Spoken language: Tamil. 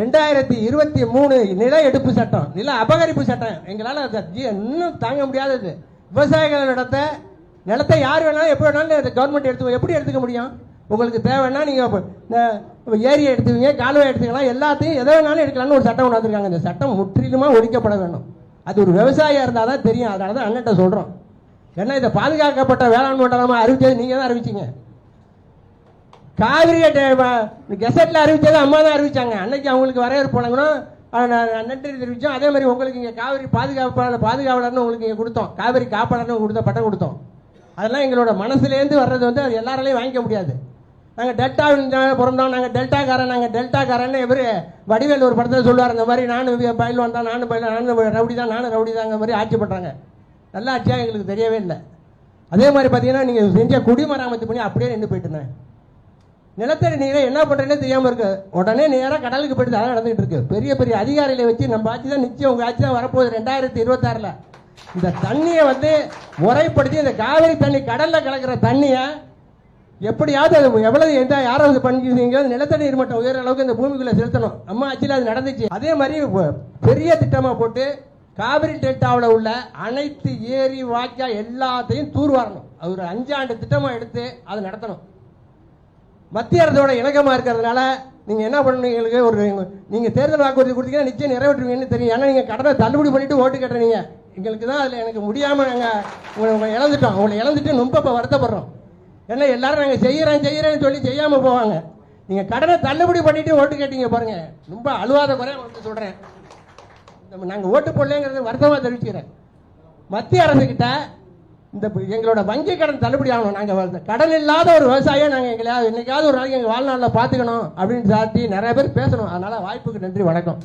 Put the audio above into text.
ரெண்டாயிரத்தி இருபத்தி மூணு நில எடுப்பு சட்டம் நில அபகரிப்பு சட்டம். எங்களால் இன்னும் தாங்க முடியாதது. விவசாயிகள் நடத்த நிலத்தை யார் வேணாலும் எப்படி வேணாலும் கவர்மெண்ட் எடுத்து எப்படி எடுத்துக்க முடியும்? உங்களுக்கு தேவைன்னா நீங்கள் ஏரியை எடுத்துவீங்க கால்வாய் எடுத்துக்கலாம் எல்லாத்தையும் எதை வேணாலும் எடுக்கலாம்னு ஒரு சட்டம் கொண்டு வந்திருக்காங்க இந்த சட்டம் முற்றிலுமாக ஒழிக்கப்பட வேண்டும். அது ஒரு விவசாயியாக இருந்தால் தான் தெரியும். அதனால தான் அண்ணன்ட்ட சொல்கிறோம் ஏன்னா இதை பாதுகாக்கப்பட்ட வேளாண் மண்டலமாக அறிவிச்சது நீங்கள் தான் அறிவிச்சீங்க. காவிரி கெசட்டில் அறிவிச்சது அம்மா தான் அறிவிச்சாங்க. அன்னைக்கு அவங்களுக்கு வரவேற்பு வழங்கணும். நன்றி தெரிவித்தோம் அதே மாதிரி உங்களுக்கு இங்கே காவிரி பாதுகாப்பாளர் பாதுகாவலர்னு உங்களுக்கு இங்கே கொடுத்தோம். காவிரி காப்பாளர்னு கொடுத்த பட்டம் கொடுத்தோம். அதெல்லாம் எங்களோட மனசுலேருந்து வர்றது வந்து அது எல்லாராலையும் வாங்கிக்க முடியாது. நாங்கள் டெல்டா பிறந்தோம். நாங்கள் டெல்டாக்காரன் நாங்கள் டெல்டாக்காரன்னு இவர் வடிவேல் ஒரு படத்தில் சொல்லுவார் இந்த மாதிரி நானும் பயில் வந்தான் நானும் பயில் நானும் ரவுடி தான் நானும் ரவுடி தாங்க மாதிரி ஆட்சி பண்ணுறாங்க நல்லா ஆட்சியாக எங்களுக்கு தெரியவே இல்லை. அதே மாதிரி பார்த்தீங்கன்னா நீங்கள் செஞ்ச குடிமராமத்து பண்ணி அப்படியே நின்று போயிட்டு இருந்தேன். நிலத்தடி நீரை என்ன பண்றேன்னு தெரியாம இருக்கு. உடனே நேரா கடலுக்கு போயிட்டு அதான் நடந்துகிட்டு இருக்கு. பெரிய பெரிய அதிகாரிகளை வச்சு நம்ம ஆட்சி தான் நிச்சயம். உங்க ஆட்சி தான் வரப்போகுது. ரெண்டாயிரத்தி இருபத்தாறில். இந்த தண்ணியை வந்து முறைப்படுத்தி இந்த காவிரி தண்ணி கடல்ல கலக்கிற தண்ணியை எப்படியாவது அது எவ்வளவு எந்த யாராவது பண்ணிக்கிறீங்க நிலத்தடி நீர் மட்டம் உயர அளவுக்கு இந்த பூமிக்குள்ள செலுத்தணும். நம்ம ஆட்சியில் அது நடந்துச்சு. அதே மாதிரி பெரிய திட்டமா போட்டு காவிரி டெல்டாவில் உள்ள அனைத்து ஏரி வாய்க்கா எல்லாத்தையும் தூர்வாரணும். அது ஒரு அஞ்சாண்டு திட்டமாக எடுத்து அதை நடத்தணும். மத்திய அரசோட இணக்கமாக இருக்கிறதுனால நீங்கள் என்ன பண்ணணும் எங்களுக்கு ஒரு நீங்கள் தேர்தல் வாக்குறுதி கொடுத்தீங்கன்னா நிச்சயம் நிறைவேற்றுவீங்கன்னு தெரியும். ஏன்னா நீங்கள் கடனை தள்ளுபடி பண்ணிட்டு ஓட்டு கட்டுறீங்க எங்களுக்கு தான் அதில் எனக்கு முடியாமல் நாங்கள் உங்களை உங்களை இழந்துட்டோம். உங்களை இழந்துட்டு ரொம்ப இப்போ வருத்தப்படுறோம். ஏன்னா எல்லாரும் நாங்கள் செய்கிறேன் செய்கிறேன்னு சொல்லி செய்யாமல் போவாங்க. நீங்கள் கடனை தள்ளுபடி பண்ணிட்டு ஓட்டு கேட்டீங்க பாருங்கள் ரொம்ப அழுவாத குறை வந்து சொல்கிறேன் நாங்கள் ஓட்டு போடலங்கிறது வருத்தமாக தெரிவிச்சுக்கிறேன். மத்திய அரசுக்கிட்ட இந்த எங்களோட வங்கி கடன் தள்ளுபடி ஆகணும். நாங்கள் கடன் இல்லாத ஒரு விவசாயம் நாங்கள் எங்களையாவது என்னைக்காவது ஒரு நாளைக்கு எங்கள் வாழ்நாளில் பார்த்துக்கணும் அப்படின்னு சாட்டி நிறைய பேர் பேசணும். அதனால வாய்ப்புக்கு நன்றி வணக்கம்.